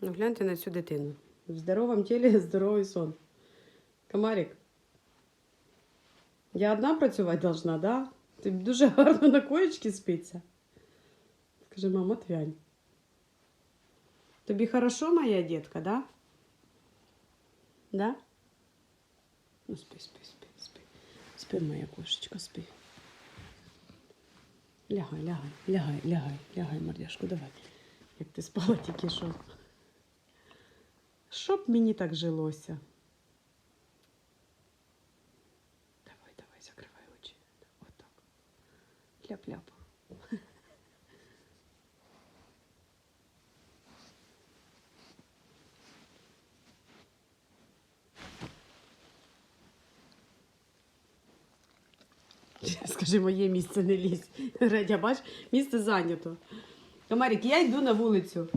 Ну, гляньте на цю дитину. В здоровому тілі здоровий сон. Комарик. Я одна працювати должна, да? Ти дуже гарно на коєчці спиться. Скажи, мама, твянь. Тобі хорошо, моя дітка, да? Да? Ну, спи, спи, спи, спи. Спи, моя кошечка, спи. Лягай, лягай, лягай, лягай, лягай, мордяшку, давай. Як ти спала тільки що. Щоб мені так жилося. Давай, давай, закривай очі. Отак. Ляп-ляп. Скажи, моє місце не лізь. Радя, бач, місце зайнято. Комарик, я йду на вулицю.